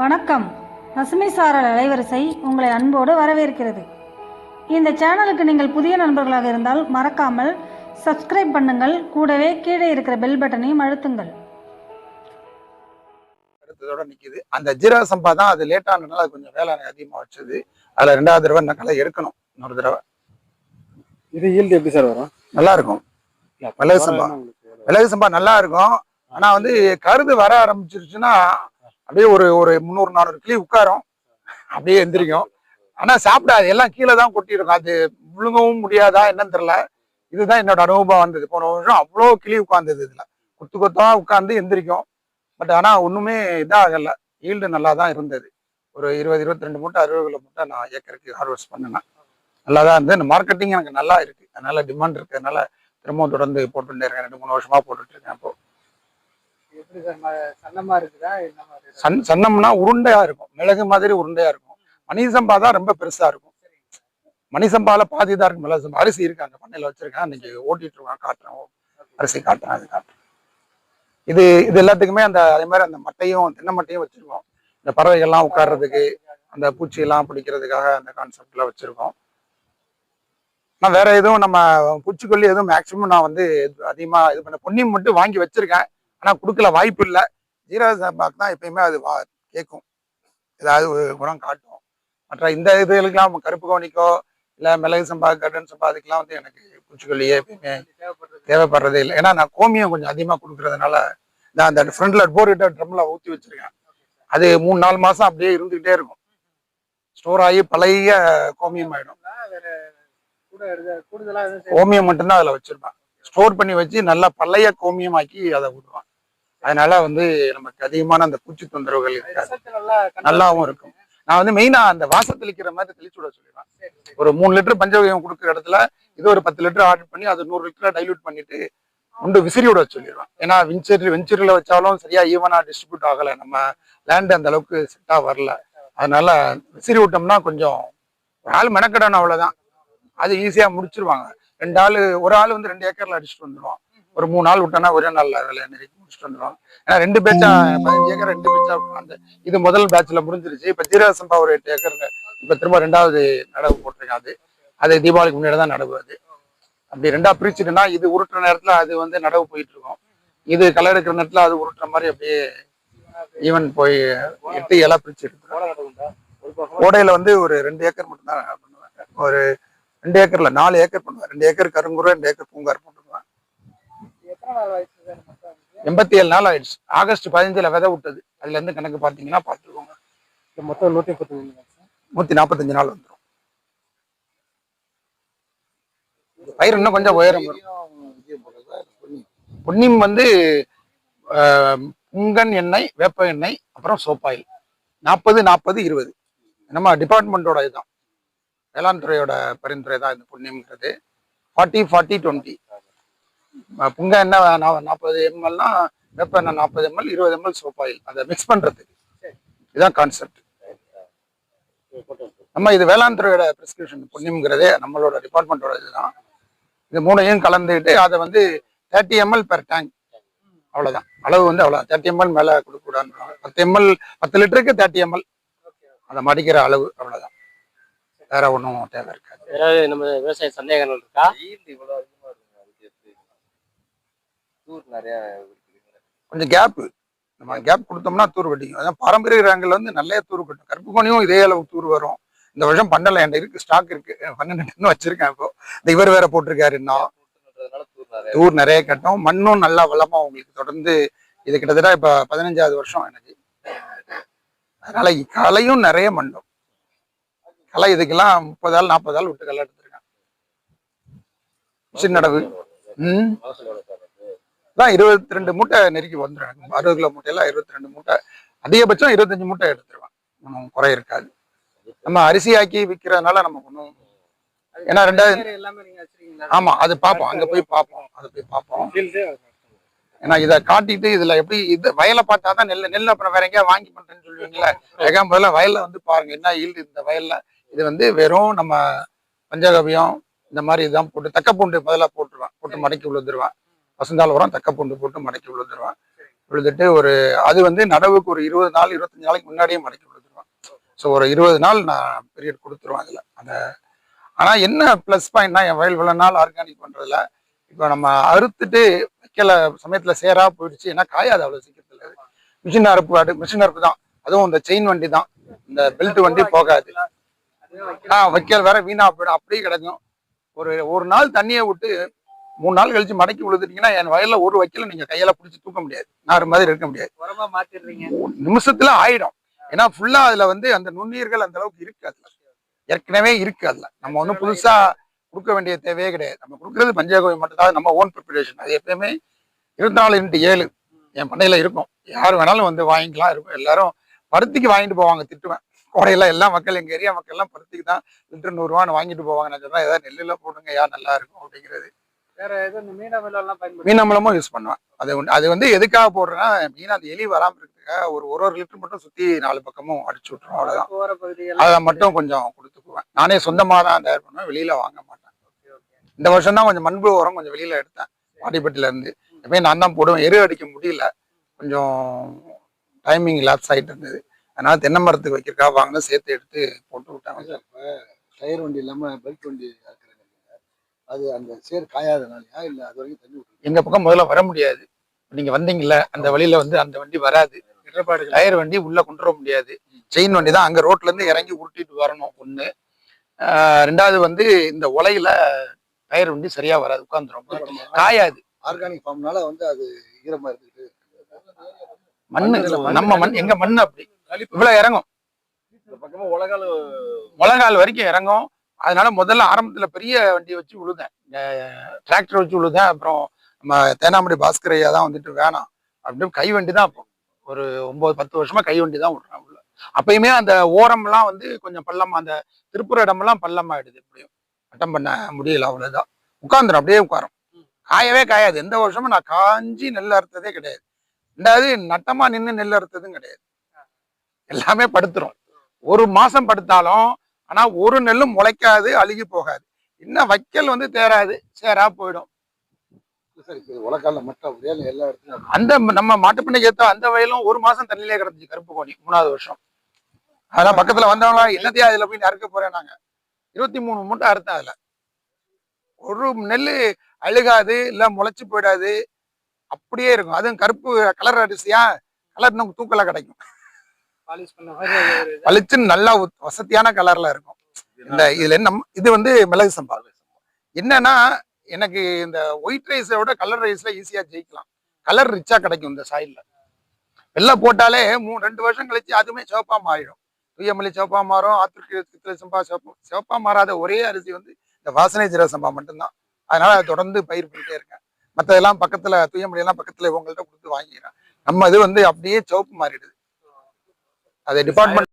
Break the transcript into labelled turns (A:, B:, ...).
A: வணக்கம். பசுமை சாரல் அலைவரிசை உங்களை அன்போடு வரவேற்கிறது. இந்த சேனலுக்கு நீங்கள் புதிய நண்பர்களாக இருந்தால் மறக்காமல் சப்ஸ்கிரைப் பண்ணுங்கள். கூடவே கீழே இருக்கிற பெல் பட்டனையும் அழுத்துங்கள்.
B: அடுத்ததோட நிக்குது. அந்த ஜீரக சம்பா தான் அது லேட் ஆனதுனால அது கொஞ்சம் வேலை எனக்கு அதிகமா வச்சது. அதுல ரெண்டாவது தடவை நான் களை எடுக்கணும். இன்னொரு தடவை.
C: இது ஈல்டு எப்படி சார் வரும்?
B: நல்லா இருக்கும். மிளகு சம்பா. மிளகு சம்பா நல்லா இருக்கும். ஆனா வந்து கருது வர ஆரம்பிச்சிருச்சுன்னா அப்படியே ஒரு ஒரு முந்நூறு நானூறு கிளி உட்காரும். அப்படியே எந்திரிக்கும். ஆனால் சாப்பிடாது எல்லாம் கீழே தான் கொட்டியிருக்கும். அது விழுங்கவும் முடியாதா என்னன்னு தெரில இதுதான் என்னோட அனுபவம் வந்தது. போன வருஷம் அவ்வளோ கிளி உட்கார்ந்தது இதில். கொத்து கொத்தாக உட்காந்து எந்திரிக்கும். பட் ஆனால் ஒன்றுமே இதாகலை. ஈல்டு நல்லா தான் இருந்தது. ஒரு இருபது இருபத்தி ரெண்டு மூட்டை அறுபது கிலோ மூட்டை நான் ஏக்கருக்கு ஹார்வெஸ்ட் பண்ணினேன் நல்லா தான் இருந்தது. இந்த மார்க்கெட்டிங் எனக்கு நல்லா இருக்குது அதனால் டிமாண்ட் இருக்கு. அதனால் திரும்பவும் தொடர்ந்து போட்டுட்டே இருக்கேன். ரெண்டு மூணு வருஷமாக போட்டுட்டு இருக்கேன்
C: எப்படி சன்னமா இருக்குதா?
B: சன் சன்னம்னா உருண்டையா இருக்கும். மிளகு மாதிரி உருண்டையா இருக்கும். மணி சம்பா தான் ரொம்ப பெருசா இருக்கும். மணி சம்பால பாதி தான் இருக்கும் மிளகு சம்பா. அரிசி இருக்கு. அந்த பண்ணையில வச்சிருக்கேன். இன்னைக்கு ஓட்டிட்டு இருக்கான் காட்டுறேன் அரிசி காட்டுறேன் அது காட்டுறேன் இது இது எல்லாத்துக்குமே அந்த அதே மாதிரி அந்த மட்டையும் தென்னை மட்டையும் வச்சிருக்கோம். இந்த பறவைகள்லாம் உட்கார்றதுக்கு அந்த பூச்சியெல்லாம் பிடிக்கிறதுக்காக அந்த கான்செப்ட்ல வச்சிருக்கோம். நான் வேற எதுவும் நம்ம பூச்சிக்கொல்லி எதுவும் மேக்சிமம் நான் வந்து அதிகமா இது பண்ண பொன்னியும் மட்டும் வாங்கி வச்சிருக்கேன். ஆனா கொடுக்கல வாய்ப்பு இல்லை. ஜீரக சம்பாக்கு தான் எப்பயுமே அது வா கேட்கும் ஏதாவது ஒரு குணம் காட்டும். மற்ற இந்த இதுகளுக்கெல்லாம் கருப்பு கவனிக்கோ இல்லை மிளகு சம்பா கடன் சம்பா அதுக்கெல்லாம் வந்து எனக்கு பூச்சிக்கொல்லியே எப்பயுமே
C: தேவைப்படுறது
B: இல்லை. ஏன்னா நான் கோமியம் கொஞ்சம் அதிகமாக கொடுக்கறதுனால நான் அந்த ஃப்ரண்ட்ல போர்கிட்ட ட்ரம்ல ஊற்றி வச்சிருக்கேன். அது மூணு நாலு மாசம் அப்படியே இருந்துகிட்டே இருக்கும். ஸ்டோர் ஆகி பழைய கோமியம்
C: சேர்த்து-
B: கோமியம் மட்டும்தான் அதில் வச்சிருப்பேன். ஸ்டோர் பண்ணி வச்சு நல்லா பழைய கோமியமாக்கி அதை விடுவேன் அதனால வந்து நமக்கு அதிகமான அந்த பூச்சி தொந்தரவுகள் இருக்காது. நல்லாவும் இருக்கும். நான் வந்து மெயினா அந்த வாசம் தெளிக்கிற மாதிரி தெளிச்சு விட சொல்லிடுவேன். ஒரு மூணு லிட்டர் பஞ்சகவியம் கொடுக்குற இடத்துல இது ஒரு பத்து லிட்டர் ஆர்டர் பண்ணி அது நூறு லிட்டர் டைல்யூட் பண்ணிட்டு உண்டு விசிறி விட சொல்லிடுவேன். ஏன்னா வெஞ்சரி வெஞ்சரியில் வச்சாலும் சரியா ஈவனா டிஸ்ட்ரிபியூட் ஆகலை. நம்ம லேண்ட் அந்த அளவுக்கு செட்டா வரல. அதனால விசிறி விட்டோம்னா கொஞ்சம் ஒரு ஆள் மெனக்கடணும் அவ்வளவுதான். அது ஈஸியா முடிச்சிருவாங்க. ரெண்டு ஆள் ஒரு ஆள் வந்து ரெண்டு ஏக்கர்ல அடிச்சுட்டு வந்துருவான் ஒரு மூணு நாள் விட்டோன்னா ஒரே நாள்ல வேலையை நெருக்கி முடிச்சுட்டு வந்துருவாங்க. ஏன்னா ரெண்டு பேச்சா பதினஞ்சு ஏக்கர் ரெண்டு பேச்சா அந்த இது முதல் பேட்ச்ல முடிஞ்சிருச்சு. இப்ப ஜீரக சம்பா ஒரு எட்டு ஏக்கருங்க. இப்ப திரும்ப ரெண்டாவது நடவு போட்டிருக்கேன் அது. அது தீபாவளிக்கு முன்னாடி தான் நடவு அது. அப்படி ரெண்டா பிரிச்சுட்டுனா இது உருட்டுற நேரத்துல அது வந்து நடவு போயிட்டு இருக்கும் இது களை எடுக்கிற நேரத்துல அது உருட்டுற மாதிரி அப்படியே ஈவன் போய் எட்டு இலை பிரிச்சு எடுத்துரும் கோடையில வந்து ஒரு ரெண்டு ஏக்கர் மட்டும் தான் பண்ணுவாங்க. ஒரு ரெண்டு ஏக்கர்ல நாலு ஏக்கர் பண்ணுவேன் ரெண்டு ஏக்கர் கருங்குரு ரெண்டு ஏக்கர் பூங்கார் போட்டுருவேன்
C: எத்தனை நாள் வயசு சார் மொத்தம் இதுக்கு?
B: எண்பத்தி ஏழு நாள் ஆயிடுச்சு. ஆகஸ்ட் பதினஞ்சுல விதை விட்டது. அதுல இருந்து கணக்கு பாத்தீங்கன்னா பாத்துக்கோங்க
C: இது மொத்தம் நூத்தி முப்பத்தி மூணு தான் சார்.
B: நூத்தி நாற்பத்தஞ்சு நாள் வந்துடும் பயிர் இன்னும் கொஞ்சம் உயரம் பொன்னிம் வந்து புங்கன் எண்ணெய் வேப்ப எண்ணெய் அப்புறம் சோப்பாயில். நாற்பது நாற்பது இருபது. நம்ம டிபார்ட்மெண்ட்டோட இதுதான். வேளாண் துறையோட பரிந்துரை தான் இந்த புண்ணியம்ங்கிறது ஃபார்ட்டி ஃபார்ட்டி டுவெண்ட்டி. புங்க எண்ணெய் நாற்பது எம்எல்னா வேப்ப எண்ணெய் நாற்பது எம்எல் இருபது எம்எல் சோப்பாயில் அதை மிக்ஸ் பண்றதுக்கு. இதுதான் கான்செப்ட் நம்ம இது வேளாண் துறையோட பிரிஸ்கிரிப்ஷன் புண்ணியம்ங்கிறதே நம்மளோட டிபார்ட்மெண்ட்டோட இதுதான். இது மூணையும் கலந்துக்கிட்டு அதை வந்து தேர்ட்டி எம்எல் பெர் டேங்க் அவ்வளவுதான். அளவு வந்து அவ்வளோ தேர்ட்டி எம்எல் மேலே கொடுக்கக்கூடாது பத்து எம்எல் பத்து லிட்டருக்கு தேர்ட்டி எம்எல் அதை மடிக்கிற அளவு அவ்வளவுதான். வேற ஒன்றும் தேவை இருக்காது.
D: நம்ம விவசாய சந்தேகங்கள் இருக்கா
E: இவ்வளவு அதிகமா இருக்குங்க அதுக்கு எப்படி தூர் நிறைய
B: கொஞ்சம் கேப்பு நம்ம கேப் கொடுத்தோம்னா தூர் வெட்டிக்கும் அதான் பாரம்பரிய ரகங்கள் வந்து நல்ல தூர் கட்டும் கருப்பு கோணியும் இதே அளவு தூர் வரும். இந்த வருஷம் பண்ணல. என்கிட்ட இருக்கு ஸ்டாக் இருக்கு. பன்னெண்டு டன் வச்சிருக்கேன் இப்போ. இந்த இவர் வேற போட்டிருக்காரு இன்னும்.
E: தூர் நிறைய
B: கட்டும். மண்ணும் நல்லா வளமா உங்களுக்கு தொடர்ந்து இது கிட்டத்தட்ட இப்ப பதினஞ்சாவது வருஷம் எனக்கு அதனால களையும் நிறைய மண்டும். களை இதுக்கெல்லாம் முப்பது ஆள் நாற்பது ஆள் விட்டு களை எடுத்திருக்கேன் மிஷின் நடவு ம்
E: மகசூல் எவ்வளவு சார் வருது?
B: தான் இருபத்தி ரெண்டு மூட்டை நெருக்கி வந்துடும் அறுபது கிலோ மூட்டையில இருபத்தி ரெண்டு மூட்டை அதிகபட்சம் இருபத்தஞ்சு மூட்டை எடுத்துருவேன். ஒன்றும் குறை இருக்காது. நம்ம அரிசி ஆக்கி விற்கிறதுனால நமக்கு ஒன்றும் ஏன்னா ரெண்டாவது-? ஆமா அது பார்ப்போம். அங்க போய் பார்ப்போம். அதை போய் பார்ப்போம். ஏன்னா இதை காட்டிட்டு இதுல எப்படி இது வயலை பார்த்தாதான் நெல் நெல் அப்புறம் வேற எங்கேயா வாங்கி பண்றேன்னு சொல்லுவீங்களா. ஏகா முதல்ல வயல்ல வந்து பாருங்க என்ன ஈல்டு இந்த வயல்ல. இது வந்து வெறும் நம்ம பஞ்சகவியம் இந்த மாதிரி இதான் போட்டு தக்கப்பூண்டு முதல்ல போட்டுருவேன். போட்டு மடக்கி விழுந்துருவேன் பசுந்தாள் உரம் தக்கப்பூண்டு போட்டு மடக்கி விழுந்துருவேன். விழுந்துட்டு ஒரு அது வந்து நடவுக்கு ஒரு இருபது நாள் இருபத்தஞ்சு நாளைக்கு முன்னாடியே மடக்கி விழுந்துருவான். ஸோ ஒரு இருபது நாள் நான் பீரியட் கொடுத்துருவேன் அதில். அந்த ஆனால் என்ன ப்ளஸ் பாயிண்ட்னா என் வயல் இவ்வளோ நாள் ஆர்கானிக் பண்ணுறதுல இப்போ நம்ம அறுத்துட்டு வைக்கல சமயத்தில் சேராக போயிடுச்சு ஏன்னா காயாது அவ்வளோ சீக்கிரத்தில் மிஷின் அறுப்பு அடு மிஷின் அறுப்பு தான். அதுவும் இந்த செயின் வண்டி தான். இந்த பெல்ட் வண்டி போகாது. ஆ வைக்கல் வேற வீணா போயிடும். அப்படியே கிடக்கும். ஒரு ஒரு நாள் தண்ணியை விட்டு மூணு நாள் கழிச்சு மடக்கி விழுதுட்டீங்கன்னா என் வயல்ல ஒரு வைக்கல நீங்க கையால பிடிச்சி தூக்க முடியாது. நார் மாதிரி இருக்க முடியாது. நிமிஷத்துல ஆயிடும். ஏன்னா ஃபுல்லா அதுல வந்து அந்த நுண்ணுயிர்கள் அந்த அளவுக்கு இருக்கு அதுல. ஏற்கனவே இருக்கு அதுல. நம்ம ஒன்றும் புதுசா கொடுக்க வேண்டிய தேவையே கிடையாது. நம்ம கொடுக்கறது பஞ்சகோவி மட்டும் தான் நம்ம ஓன் ப்ரிப்பரேஷன் அது எப்பயுமே நாலு இன்ட்டு ஏழு. என் பண்ணையில இருக்கும். யார் வேணாலும் வந்து வாங்கிக்கலாம். இருக்கும். எல்லாரும் பருத்திக்கு வாங்கிட்டு போவாங்க. திட்டுவேன். கோடையில எல்லா மக்கள் எங்க ஏரியா மக்கள் எல்லாம் பருத்திக்கு தான் லிட்டர் நூறுரூவான்னு வாங்கிட்டு போவாங்க. நான் சொல்றேன் ஏதாவது நெல்லுல போடுங்க. யார் நல்லா இருக்கும்? அப்படிங்கிறது.
C: வேற எதுவும் இந்த மீனமிலம் பயன்படுத்தி
B: யூஸ் பண்ணுவேன். அது உண்டு- அது வந்து எதுக்காக போடுறேன்னா மீன் அந்த எலி வராம இருக்கிறதுக்காக ஒரு ஒரு ஒரு லிட்டர் மட்டும் சுத்தி நாலு பக்கமும் அடிச்சு
C: போற பகுதிகள்
B: அதை மட்டும் கொஞ்சம் கொடுத்துக்குவேன். நானே சொந்தமா தான் தயார் பண்ணுவேன் வெளியில வாங்க மாட்டேன். இந்த வருஷம் தான் கொஞ்சம் மண்புழு உரம் கொஞ்சம் வெளியில எடுத்தேன் வாடிப்பட்டில இருந்து எப்பயும் நான் தான் போடுவேன் எரு அடிக்க முடியல. கொஞ்சம் டைமிங் லாப்ஸ் ஆயிட்டு இருந்தது. அதனால தென்னை மரத்துக்கு வைக்கிறதுக்காக வாங்கினா சேர்த்து எடுத்து போட்டு விட்டாங்க
F: டயர் வண்டி இல்லாம பெல்ட் வண்டி அது அந்த சேர் காயாதனாலயா? இல்ல அது வரைக்கும் தண்ணி விட்டு
B: எங்க பக்கம் முதல்ல வர முடியாது. நீங்க வந்தீங்கல்ல அந்த வழியில வந்து அந்த வண்டி வராது. டயர் வண்டி உள்ள கொண்டு வர முடியாது. செயின் வண்டி தான் அங்க ரோட்ல இருந்து இறங்கி உருட்டிட்டு வரணும் ஆஹ் ரெண்டாவது வந்து இந்த உலையில டயர் வண்டி சரியா வராது. உட்காந்துரும் காயாது.
F: ஆர்கானிக் ஃபார்ம்னால வந்து அது ஈரமா இருக்குது
B: மண்ணு நம்ம மண் எங்க மண் அப்படி. இவ்வளவு இறங்கும்.
E: இந்த பக்கமா உலகால
B: முழங்கால் வரைக்கும் இறங்கும். அதனால முதல்ல ஆரம்பத்துல பெரிய வண்டி வச்சு உழுதேன். டிராக்டர் வச்சு உழுதேன். அப்புறம் நம்ம தேனாமடி பாஸ்கர் ஐயா தான் வந்துட்டு வேணாம் அப்படின்னு கை வண்டி தான் அப்போ. ஒரு ஒன்பது பத்து வருஷமா கை வண்டி தான் விடுறேன் உள்ள. அப்பயுமே அந்த ஓரம்லாம் வந்து கொஞ்சம் பள்ளமா அந்த திருப்புற இடமெல்லாம் பள்ளமாயிடுது எப்படியும். அட்டம் பண்ண முடியல அவ்வளவுதான். உட்காந்துரும் அப்படியே உட்காரும். காயவே காயாது. எந்த வருஷமும் நான் காஞ்சி நெல் அறுத்ததே கிடையாது. ரெண்டாவது நட்டமா நின்று நெல் அறுத்ததும் கிடையாது. எல்லாமே படுத்துரும். ஒரு மாசம் படுத்தாலும் ஆனா ஒரு நெல்லும் முளைக்காது அழுகி போகாது. இன்னும் வைக்கல் வந்து தேராது சேரா போயிடும். அந்த நம்ம மாட்டுப்பண்ணைக்கு ஏத்த அந்த வயலும் ஒரு மாசம் தண்ணியிலே கிடந்துச்சு கருப்பு கோணி மூணாவது வருஷம். அதெல்லாம் பக்கத்துல வந்தவங்களா என்னத்தையா அதுல போய் அறுக்க போறேன் நாங்க? இருபத்தி மூணு மூட்டை அறுத்தேன் அதுல. ஒரு நெல் அழுகாது இல்ல முளைச்சு போயிடாது அப்படியே இருக்கும். அதுவும் கருப்பு கலர் அரிசியா கலர் நமக்கு தூக்கலா கிடைக்கும். பளிச்சுன்னு நல்லா வசதியான கலர்ல இருக்கும். இந்த இதுல என்ன இது வந்து மிளகு சம்பா. என்னன்னா எனக்கு இந்த ஒயிட் ரைஸை விட கலர் ரைஸ்ல ஈஸியா ஜெயிக்கலாம். கலர் ரிச்சா கிடைக்கும் இந்த சாயில்ல வெள்ளை போட்டாலே மூணு ரெண்டு வருஷம் கழிச்சு அதுவுமே சிவப்பா மாறிடும். தூயமல்லி சிவப்பா மாறும் ஆத்திருக்கு சித்திரை சம்பா சிவப்பு சிவப்பா மாறாத ஒரே அரிசி வந்து இந்த வாசனை ஜீரக சம்பா மட்டும்தான். அதனால அதை தொடர்ந்து பயிர் பண்ணிட்டே இருக்கேன். மற்றதெல்லாம் பக்கத்துல தூயமல்லி எல்லாம் பக்கத்துல இவங்கள்ட்ட கொடுத்து வாங்கிக்கிறேன். நம்ம இது வந்து அப்படியே சிவப்பு மாறிடுது. அது டிபார்ட்மெண்ட்